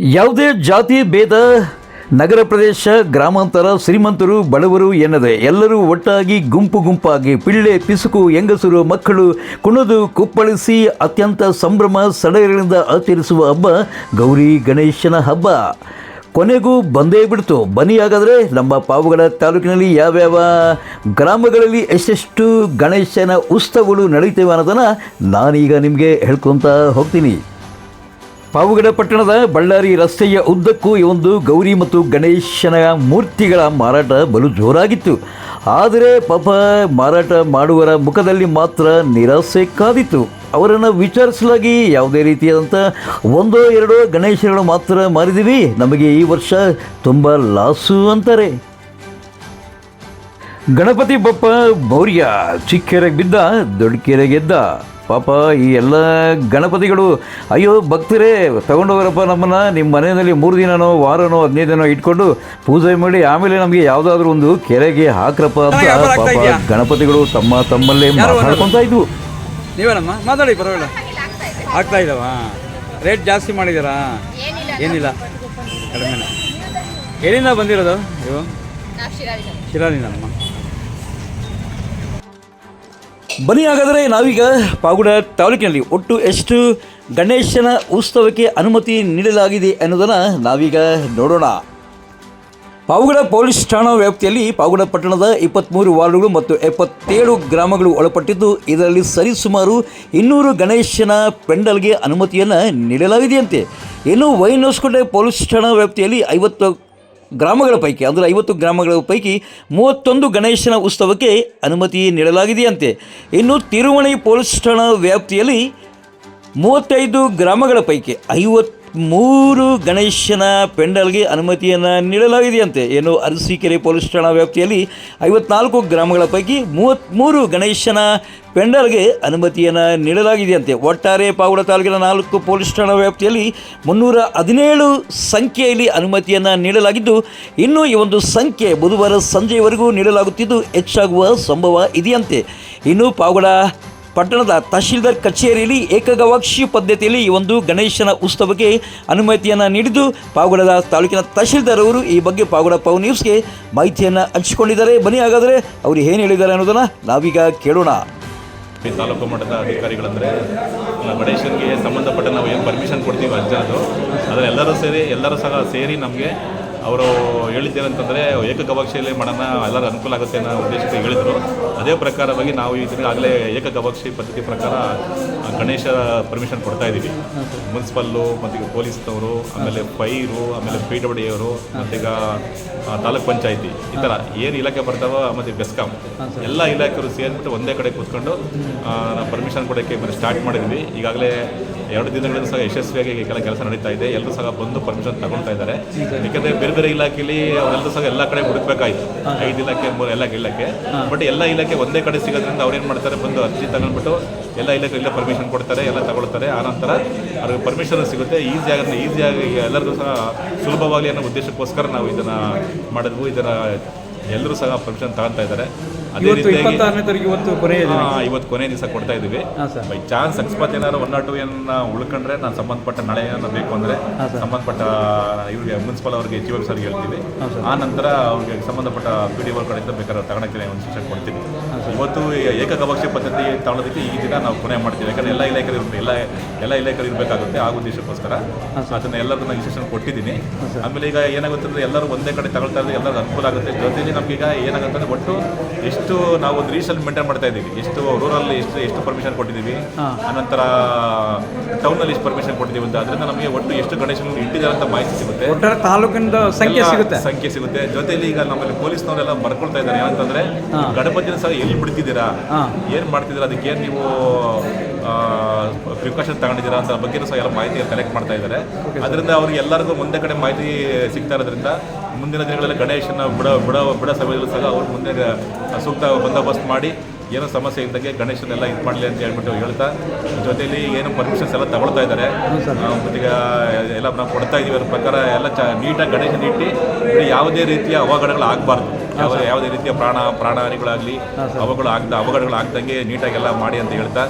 ಯಾವುದೇ ಜಾತಿ ಭೇದ ನಗರ ಪ್ರದೇಶ, ಗ್ರಾಮಾಂತರ, ಶ್ರೀಮಂತರು, ಬಡವರು ಎನ್ನದೆ ಎಲ್ಲರೂ ಒಟ್ಟಾಗಿ ಗುಂಪು ಗುಂಪಾಗಿ ಪಿಳ್ಳೆ, ಪಿಸುಕು, ಹೆಂಗಸರು, ಮಕ್ಕಳು ಕುಣಿದು ಕುಪ್ಪಳಿಸಿ ಅತ್ಯಂತ ಸಂಭ್ರಮ ಸಡಗರಗಳಿಂದ ಆಚರಿಸುವ ಹಬ್ಬ ಗೌರಿ ಗಣೇಶನ ಹಬ್ಬ. ಕೊನೆಗೂ ಬಂದೇ ಬಿಡ್ತು. ಬನ್ನಿ ಹಾಗಾದರೆ ನಮ್ಮ ಪಾವಗಡ ತಾಲೂಕಿನಲ್ಲಿ ಯಾವ್ಯಾವ ಗ್ರಾಮಗಳಲ್ಲಿ ಎಷ್ಟೆಷ್ಟು ಗಣೇಶನ ಉತ್ಸವಗಳು ನಡೀತೇವೆ ಅನ್ನೋದನ್ನು ನಾನೀಗ ನಿಮಗೆ ಹೇಳ್ಕೊತಾ ಹೋಗ್ತೀನಿ. ಪಾವುಗಡ ಪಟ್ಟಣದ ಬಳ್ಳಾರಿ ರಸ್ತೆಯ ಉದ್ದಕ್ಕೂ ಈ ಒಂದು ಗೌರಿ ಮತ್ತು ಗಣೇಶನ ಮೂರ್ತಿಗಳ ಮಾರಾಟ ಬಲು ಜೋರಾಗಿತ್ತು. ಆದರೆ ಪಾಪ ಮಾರಾಟ ಮಾಡುವರ ಮುಖದಲ್ಲಿ ಮಾತ್ರ ನಿರಾಸೆ ಕಾದಿತ್ತು. ಅವರನ್ನು ವಿಚಾರಿಸಲಾಗಿ ಯಾವುದೇ ರೀತಿಯಾದಂಥ ಒಂದೋ ಎರಡೋ ಗಣೇಶಗಳು ಮಾತ್ರ ಮಾರಿದ್ದೀವಿ. ನಮಗೆ ಈ ವರ್ಷ ತುಂಬ ಲಾಸು ಅಂತಾರೆ. ಗಣಪತಿ ಬಪ್ಪ ಮೌರ್ಯ ಚಿಕ್ಕೆರೆಗೆ ಬಿದ್ದ ದೊಡ್ಡ ಗೆದ್ದ ಪಾಪ ಈ ಎಲ್ಲ ಗಣಪತಿಗಳು ಅಯ್ಯೋ ಭಕ್ತರೇ ತಗೊಂಡೋಗ್ರಪ್ಪ ನಮ್ಮನ್ನು. ನಿಮ್ಮ ಮನೆಯಲ್ಲಿ ಮೂರು ದಿನನೋ ವಾರನೋ ಹದಿನೈದು ದಿನ ಇಟ್ಕೊಂಡು ಪೂಜೆ ಮಾಡಿ ಆಮೇಲೆ ನಮಗೆ ಯಾವುದಾದ್ರೂ ಒಂದು ಕೆರೆಗೆ ಹಾಕ್ರಪ್ಪ ಅಂತ ಪಾಪ ಇದೆಯಾ? ಗಣಪತಿಗಳು ತಮ್ಮ ತಮ್ಮಲ್ಲೇ ಮಾತಾಡ್ಕೊತಾ ಇದ್ವು. ನೀವೇನಮ್ಮ? ಮಾತಾಡಿ ಪರವಾಗಿಲ್ಲ. ಆಗ್ತಾ ಇದ್ದಾವ ರೇಟ್ ಜಾಸ್ತಿ ಮಾಡಿದ್ದೀರಾ? ಏನಿಲ್ಲ. ಕಡಿಮೆ ಎಲ್ಲಿಂದ ಬಂದಿರೋದು ನೀವು? ಶಿರಾದಿಂದನಮ್ಮ ಬನ್ನಿ ಹಾಗಾದರೆ ನಾವೀಗ ಪಾಗುಡ ತಾಲೂಕಿನಲ್ಲಿ ಒಟ್ಟು ಎಷ್ಟು ಗಣೇಶನ ಉತ್ಸವಕ್ಕೆ ಅನುಮತಿ ನೀಡಲಾಗಿದೆ ಅನ್ನೋದನ್ನು ನಾವೀಗ ನೋಡೋಣ. ಪಾವಗಡ ಪೊಲೀಸ್ ಠಾಣಾ ವ್ಯಾಪ್ತಿಯಲ್ಲಿ ಪಾವುಗಡ ಪಟ್ಟಣದ ಇಪ್ಪತ್ತ್ಮೂರು ವಾರ್ಡುಗಳು ಮತ್ತು ಎಪ್ಪತ್ತೇಳು ಗ್ರಾಮಗಳು ಒಳಪಟ್ಟಿದ್ದು, ಇದರಲ್ಲಿ ಸರಿಸುಮಾರು ಇನ್ನೂರು ಗಣೇಶನ ಪೆಂಡಲ್ಗೆ ಅನುಮತಿಯನ್ನು ನೀಡಲಾಗಿದೆಯಂತೆ. ಇನ್ನು ವೈನೋಸ್ಕೋಟೆ ಪೊಲೀಸ್ ಠಾಣಾ ವ್ಯಾಪ್ತಿಯಲ್ಲಿ ಐವತ್ತು ಗ್ರಾಮಗಳ ಪೈಕಿ, ಅಂದರೆ ಐವತ್ತು ಗ್ರಾಮಗಳ ಪೈಕಿ ಮೂವತ್ತೊಂದು ಗಣೇಶನ ಉತ್ಸವಕ್ಕೆ ಅನುಮತಿ ನೀಡಲಾಗಿದೆಯಂತೆ. ಇನ್ನು ತಿರುವಣಿ ಪೊಲೀಸ್ ಠಾಣಾ ವ್ಯಾಪ್ತಿಯಲ್ಲಿ ಮೂವತ್ತೈದು ಗ್ರಾಮಗಳ ಪೈಕಿ ಐವತ್ತ್ಮೂರು ಗಣೇಶನ ಪೆಂಡಲ್ಗೆ ಅನುಮತಿಯನ್ನು ನೀಡಲಾಗಿದೆಯಂತೆ. ಏನು ಅರಸೀಕೆರೆ ಪೊಲೀಸ್ ಠಾಣಾ ವ್ಯಾಪ್ತಿಯಲ್ಲಿ ಐವತ್ನಾಲ್ಕು ಗ್ರಾಮಗಳ ಪೈಕಿ ಮೂವತ್ತ್ಮೂರು ಗಣೇಶನ ಪೆಂಡಲ್ಗೆ ಅನುಮತಿಯನ್ನು ನೀಡಲಾಗಿದೆಯಂತೆ. ಒಟ್ಟಾರೆ ಪಾವಡ ತಾಲೂಕಿನ ನಾಲ್ಕು ಪೊಲೀಸ್ ಠಾಣಾ ವ್ಯಾಪ್ತಿಯಲ್ಲಿ ಮುನ್ನೂರ ಹದಿನೇಳು ಸಂಖ್ಯೆಯಲ್ಲಿ ಅನುಮತಿಯನ್ನು ನೀಡಲಾಗಿದ್ದು, ಇನ್ನು ಈ ಒಂದು ಸಂಖ್ಯೆ ಬುಧವಾರ ಸಂಜೆಯವರೆಗೂ ನೀಡಲಾಗುತ್ತಿದ್ದು, ಹೆಚ್ಚಾಗುವ ಸಂಭವ ಇದೆಯಂತೆ. ಇನ್ನು ಪಾವಗಡ ಪಟ್ಟಣದ ತಹಶೀಲ್ದಾರ್ ಕಚೇರಿಯಲ್ಲಿ ಏಕಗವಾಕ್ಷಿ ಪದ್ಧತಿಯಲ್ಲಿ ಈ ಒಂದು ಗಣೇಶನ ಉತ್ಸವಕ್ಕೆ ಅನುಮತಿಯನ್ನು ನೀಡಿದ್ದು, ಪಾವಗಡದ ತಾಲೂಕಿನ ತಹಶೀಲ್ದಾರ್ ಅವರು ಈ ಬಗ್ಗೆ ಪಾವಗಡ ಪವ್ ನ್ಯೂಸ್ಗೆ ಮಾಹಿತಿಯನ್ನು ಹಂಚಿಕೊಂಡಿದ್ದಾರೆ. ಬನ್ನಿ ಹಾಗಾದರೆ ಅವರು ಏನು ಹೇಳಿದ್ದಾರೆ ಅನ್ನೋದನ್ನು ನಾವೀಗ ಕೇಳೋಣ. ತಾಲೂಕು ಮಟ್ಟದ ಅಧಿಕಾರಿಗಳಂದರೆ ಗಣೇಶನಿಗೆ ಸಂಬಂಧಪಟ್ಟ ನಾವು ಏನು ಪರ್ಮಿಷನ್ ಕೊಡ್ತೀವಿ ಅಜ್ಜಾದು ಅದರ ಎಲ್ಲರೂ ಸೇರಿ, ಎಲ್ಲರೂ ಸಹ ಸೇರಿ ನಮಗೆ ಅವರು ಹೇಳಿದ್ದೇನಂತಂದರೆ ಏಕಗವಾಕ್ಷಿಯಲ್ಲಿ ಮಾಡೋಣ, ಎಲ್ಲರೂ ಅನುಕೂಲ ಆಗುತ್ತೆ ಅನ್ನೋ ಉದ್ದೇಶಕ್ಕೆ ಹೇಳಿದರು. ಅದೇ ಪ್ರಕಾರವಾಗಿ ನಾವು ಈಗಾಗಲೇ ಏಕಗವಾಕ್ಷಿ ಪದ್ಧತಿ ಪ್ರಕಾರ ಗಣೇಶ ಪರ್ಮಿಷನ್ ಕೊಡ್ತಾ ಇದ್ದೀವಿ. ಮುನ್ಸಿಪಲ್ಲು ಮತ್ತು ಈಗ ಪೊಲೀಸ್ನವರು, ಆಮೇಲೆ ಪೈರು ಆಮೇಲೆ ಪಿ ಡಬ್ಲ್ಯೂ ಅವರು ಮತ್ತೀಗ ಈಗ ತಾಲೂಕ್ ಪಂಚಾಯಿತಿ, ಈ ಥರ ಏನು ಇಲಾಖೆ ಬರ್ತಾವೋ, ಮತ್ತು ಬೆಸ್ಕಾಂ, ಎಲ್ಲ ಇಲಾಖೆಯವರು ಸೇರಿಬಿಟ್ಟು ಒಂದೇ ಕಡೆ ಕೂತ್ಕೊಂಡು ಪರ್ಮಿಷನ್ ಕೊಡೋಕ್ಕೆ ಮತ್ತೆ ಸ್ಟಾರ್ಟ್ ಮಾಡಿದ್ವಿ ಈಗಾಗಲೇ ಎರಡು ದಿನಗಳಿಂದ ಸಹ ಯಶಸ್ವಿಯಾಗಿ ಕೆಲ ಕೆಲಸ ನಡೀತಾ ಇದೆ. ಎಲ್ಲರೂ ಸಹ ಬಂದು ಪರ್ಮಿಷನ್ ತಗೊಳ್ತಾ ಇದ್ದಾರೆ. ಯಾಕಂದ್ರೆ ಬೇರೆ ಬೇರೆ ಇಲಾಖೆಯಲ್ಲಿ ಅವರೆಲ್ಲರೂ ಸಹ ಎಲ್ಲ ಕಡೆ ಹುಡುಕ್ಬೇಕಾಯ್ತು. ಐದು ಇಲಾಖೆ, ಮೂರು ಎಲ್ಲ ಇಲಾಖೆ. ಬಟ್ ಎಲ್ಲ ಇಲಾಖೆ ಒಂದೇ ಕಡೆ ಸಿಗೋದ್ರಿಂದ ಅವ್ರೇನು ಮಾಡ್ತಾರೆ? ಬಂದು ಅರ್ಜಿ ತಗೊಂಡ್ಬಿಟ್ಟು ಎಲ್ಲ ಇಲಾಖೆ ಇಲ್ಲ ಪರ್ಮಿಷನ್ ಕೊಡ್ತಾರೆ, ಎಲ್ಲ ತಗೊಳ್ತಾರೆ. ಆನಂತರ ಅವ್ರಿಗೆ ಪರ್ಮಿಷನ್ ಸಿಗುತ್ತೆ. ಈಸಿಯಾಗಿ ಈಸಿಯಾಗಿ ಎಲ್ಲರಿಗೂ ಸಹ ಸುಲಭವಾಗಿ ಅನ್ನೋ ಉದ್ದೇಶಕ್ಕೋಸ್ಕರ ನಾವು ಇದನ್ನು ಮಾಡಿದ್ವು. ಇದರ ಎಲ್ಲರೂ ಸಹ ಪರ್ಮಿಷನ್ ತಗೊಳ್ತಾ ಇದ್ದಾರೆ. ಇವತ್ತು ಇಪ್ಪತ್ತಾರನೇ ತಾರೀಕು ಇವತ್ತು ಕೊನೆಯ ದಿನ. ಇವತ್ತು ಕೊನೆ ದಿವಸ ಕೊಡ್ತಾ ಇದ್ದೀವಿ. ಬೈ ಚಾನ್ಸ್ ಅಕಸ್ಮಾತ್ ಏನಾದ್ರು ಒನ್ ಆರ್ ಟು ಏನ್ ಉಳ್ಕೊಂಡ್ರೆ ನಾನು ಸಂಬಂಧಪಟ್ಟ ನಾಳೆ ಏನಾದ್ರು ಬೇಕು ಅಂದ್ರೆ ಸಂಬಂಧಪಟ್ಟ ಇವರಿಗೆ ಮುನ್ಸಿಪಲ್ ಅವರಿಗೆ ಜಿ ಸರ್ಗೆ ಹೇಳ್ತೀವಿ. ಆ ನಂತರ ಅವ್ರಿಗೆ ಸಂಬಂಧಪಟ್ಟ ಪಿ ಡಿ ಅವ್ರ ಕಡೆಯಿಂದ ಬೇಕಾದ್ರೆ ತಗೊಳಕ್ಕೆ ಒಂದು ಶಿಕ್ಷಣ ಕೊಡ್ತೀವಿ. ಇವತ್ತು ಏಕಗವಾಕ್ಷಿ ಪದ್ಧತಿ ತಗೊಳ್ಳೋದಕ್ಕೆ ಈ ದಿನ ನಾವು ಕೊನೆ ಮಾಡ್ತೀವಿ. ಯಾಕಂದ್ರೆ ಎಲ್ಲ ಇಲಾಖೆಗಳು ಎಲ್ಲ ಎಲ್ಲ ಇಲಾಖೆಗಳು ಇರಬೇಕಾಗುತ್ತೆ ಆ ಉದ್ದೇಶಕ್ಕೋಸ್ಕರ. ಅದನ್ನ ಎಲ್ಲರನ್ನ ಇನ್ಸ್ಟ್ರಕ್ಷನ್ ಕೊಟ್ಟಿದ್ದೀನಿ. ಆಮೇಲೆ ಈಗ ಏನಾಗುತ್ತೆ ಅಂದ್ರೆ ಎಲ್ಲರೂ ಒಂದೇ ಕಡೆ ತಗೊಳ್ತಾ ಇದ್ರೆ ಎಲ್ಲರೂ ಅನುಕೂಲ ಆಗುತ್ತೆ. ಜೊತೆಗೆ ನಮ್ಗೆ ಈಗ ಏನಾಗುತ್ತೆ ಅಂದ್ರೆ ಒಟ್ಟು ಎಷ್ಟು ನಾವು ಒಂದು ರೀಸಲ್ಲಿ ಮೇಂಟೈನ್ ಮಾಡ್ತಾ ಇದ್ದೀವಿ. ಎಷ್ಟು ರೂರಲ್ಲಿ ಎಷ್ಟು ಎಷ್ಟು ಪರ್ಮಿಷನ್ ಕೊಟ್ಟಿದ್ದೀವಿ. ಅನಂತರ ಟೌನಲ್ಲಿ ಎಷ್ಟು ಪರ್ಮಿಷನ್ ಕೊಟ್ಟಿದ್ದೀವಿ ಅಂತ. ಅದರಿಂದ ನಮಗೆ ಒಟ್ಟು ಎಷ್ಟು ಗಣೇಶನ ಇಟ್ಟಿದ್ದಾರೆ ಅಂತ ಮಾಹಿತಿ ಸಿಗುತ್ತೆ. ಒಟ್ಟಾರೆ ತಾಲೂಕಿನ ಸಂಖ್ಯೆ ಸಿಗುತ್ತೆ. ಸಂಖ್ಯೆ ಸಿಗುತ್ತೆ. ಜೊತೆಲಿ ಈಗ ನಮ್ಮಲ್ಲಿ ಪೊಲೀಸ್ನವರೆಲ್ಲ ಬರ್ಕೊಳ್ತಾ ಇದ್ದಾರೆ. ಏನಂತಂದ್ರೆ ಗಣಪತಿನ ಸಹ ಎಲ್ಲಿ ಬಿಡ್ತಿದ್ದೀರಾ? ಏನ್ ಮಾಡ್ತಿದ್ದೀರಾ? ಅದಕ್ಕೆ ಏನ್ ನೀವು ಪ್ರಿಕಾಷನ್ ತಗೊಂಡಿದ್ದೀರಾ ಅಂತ ಬಗ್ಗೆ ಸಹ ಎಲ್ಲ ಮಾಹಿತಿ ಕಲೆಕ್ಟ್ ಮಾಡ್ತಾ ಇದ್ದಾರೆ. ಅದರಿಂದ ಅವ್ರಿಗೆ ಎಲ್ಲರಿಗೂ ಒಂದೇ ಕಡೆ ಮಾಹಿತಿ ಸಿಗ್ತಾ ಇರೋದ್ರಿಂದ ಮುಂದಿನ ದಿನಗಳಲ್ಲಿ ಗಣೇಶನ ಬಿಡ ಬಿಡ ಬಿಡ ಸಮಯದಲ್ಲೂ ಸಹ ಅವ್ರು ಮುಂದೆ ಸೂಕ್ತ ಬಂದೋಬಸ್ತ್ ಮಾಡಿ ಏನೋ ಸಮಸ್ಯೆ ಇದ್ದಂಗೆ ಗಣೇಶನೆಲ್ಲ ಇದು ಮಾಡಲಿ ಅಂತ ಹೇಳ್ಬಿಟ್ಟು ಹೇಳ್ತಾ ಜೊತೆಯಲ್ಲಿ ಏನು ಪರ್ಮಿಷನ್ಸ್ ಎಲ್ಲ ತಗೊಳ್ತಾ ಇದ್ದಾರೆ. ಈಗ ಮತ್ತೀಗ ಎಲ್ಲ ನಾವು ಕೊಡ್ತಾ ಇದ್ದೀವಿ ಅದ್ರ ಪ್ರಕಾರ ಎಲ್ಲ ಚ ನೀಟಾಗಿ ಗಣೇಶನ ಇಟ್ಟು ಯಾವುದೇ ರೀತಿಯ ಅವಘಡಗಳು ಆಗಬಾರ್ದು. ಯಾವ ಯಾವುದೇ ರೀತಿಯ ಪ್ರಾಣ ಪ್ರಾಣಹಾನಿಗಳಾಗಲಿ ಅವಗಳು ಆಗ್ದ ಅವಘಡಗಳು ಆಗ್ದಂಗೆ ನೀಟಾಗೆಲ್ಲ ಮಾಡಿ ಅಂತ ಹೇಳ್ತಾ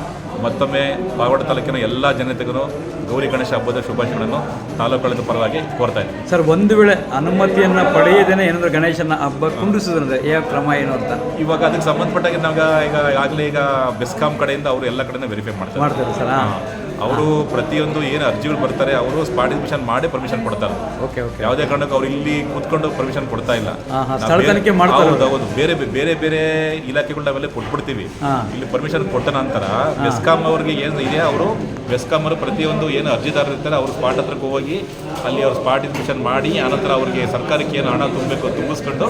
ಮತ್ತೊಮ್ಮೆ ಪಾವಾಡ ತಾಲೂಕಿನ ಎಲ್ಲ ಜನತೆಗೂ ಗೌರಿ ಗಣೇಶ ಹಬ್ಬದ ಶುಭಾಶಯಗಳನ್ನು ತಾಲೂಕುಗಳ ಪರವಾಗಿ ಕೋರ್ತಾ ಇದ್ದೀನಿ. ಸರ್ ಒಂದು ವೇಳೆ ಅನುಮತಿಯನ್ನು ಪಡೆಯದೇನೆ ಏನಾದರೂ ಗಣೇಶನ ಹಬ್ಬ ಕುಂಡಿಸಿದ್ರೆ ಯಾವ ಕ್ರಮ ಏನು ಅಂತ? ಇವಾಗ ಅದಕ್ಕೆ ಸಂಬಂಧಪಟ್ಟಾಗ ನಮ್ಗೆ ಈಗ ಆಗಲೇ ಈಗ ಬೆಸ್ಕಾಂ ಕಡೆಯಿಂದ ಅವರು ಎಲ್ಲ ಕಡೆಯಿಂದ ವೆರಿಫೈ ಮಾಡ್ತಾರೆ. ಮಾಡ್ತಾರೆ ಸರ್ ಅವರು ಪ್ರತಿಯೊಂದು ಏನು ಅರ್ಜಿಗಳು ಬರ್ತಾರೆ ಅವರು ಸ್ಪಾಟ್ ಮಾಡಿ ಪರ್ಮಿಷನ್ ಕೊಡ್ತಾರೆ. ಓಕೆ ಓಕೆ ಯಾವುದೇ ಕಾರಣಕ್ಕೂ ಅವ್ರು ಇಲ್ಲಿ ಕೂತ್ಕೊಂಡು ಪರ್ಮಿಷನ್ ಕೊಡ್ತಾ ಇಲ್ಲ. ಸ್ಥಳ ತನಿಖೆ ಮಾಡ್ತಾರೆ ಹೌದು ಹೌದು. ಬೇರೆ ಬೇರೆ ಬೇರೆ ಇಲಾಖೆಗಳು ನಾವೆಲ್ಲ ಕೊಟ್ಬಿಡ್ತೀವಿ. ಇಲ್ಲಿ ಪರ್ಮಿಷನ್ ಕೊಟ್ಟ ನಂತರ ಬೆಸ್ಕಾಂ ಅವ್ರಿಗೆ ಏನು ಇದೆ ಅವರು ಬೆಸ್ಕಾಂ ಅವರು ಪ್ರತಿಯೊಂದು ಏನು ಅರ್ಜಿದಾರರು ಇರ್ತಾರೆ ಅವ್ರ ಸ್ಪಾಟ್ ಹತ್ರಕ್ಕೆ ಹೋಗಿ ಅಲ್ಲಿ ಅವ್ರು ಸ್ಪಾಟ್ ಮಾಡಿ ಆನಂತರ ಅವರಿಗೆ ಸರ್ಕಾರಕ್ಕೆ ಏನು ಹಣ ತುಂಬಬೇಕು ತುಂಬಿಸ್ಕೊಂಡು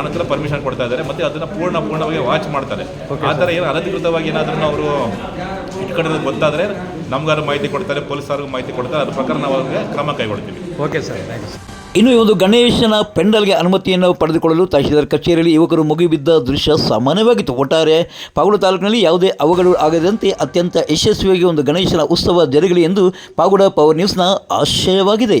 ಆನಂತರ ಪರ್ಮಿಷನ್ ಕೊಡ್ತಾ ಇದ್ದಾರೆ. ಮತ್ತೆ ಅದನ್ನ ಪೂರ್ಣ ಪೂರ್ಣವಾಗಿ ವಾಚ್ ಮಾಡ್ತಾರೆ. ಆ ಥರ ಏನು ಅನಧಿಕೃತವಾಗಿ ಏನಾದ್ರೂ ಅವರು ಇಟ್ಕೊಂಡಿರೋದು ಗೊತ್ತಾದರೆ ನಮ್ಗಾರು ಮಾಹಿತಿ ಕೊಡ್ತಾರೆ ಪೊಲೀಸರಿಗೂ ಮಾಹಿತಿ ಕೊಡ್ತಾರೆ. ಅದ್ರ ಪ್ರಕಾರ ನಾವು ಅವ್ರಿಗೆ ಕ್ರಮ ಕೈಗೊಳ್ತೀವಿ. ಓಕೆ ಸರ್ ಇನ್ನು ಈ ಒಂದು ಗಣೇಶನ ಪೆಂಡಲ್ಗೆ ಅನುಮತಿಯನ್ನು ಪಡೆದುಕೊಳ್ಳಲು ತಹಶೀಲ್ದಾರ್ ಕಚೇರಿಯಲ್ಲಿ ಯುವಕರು ಮುಗಿಬಿದ್ದ ದೃಶ್ಯ ಸಾಮಾನ್ಯವಾಗಿತ್ತು. ಒಟ್ಟಾರೆ ಪಾಗುಡ ತಾಲೂಕಿನಲ್ಲಿ ಯಾವುದೇ ಅವಘಡಗಳು ಆಗದಂತೆ ಅತ್ಯಂತ ಯಶಸ್ವಿಯಾಗಿ ಒಂದು ಗಣೇಶನ ಉತ್ಸವ ಜರುಗಲಿ ಎಂದು ಪಾಗುಡ ಪವರ್ ನ್ಯೂಸ್ನ ಆಶಯವಾಗಿದೆ.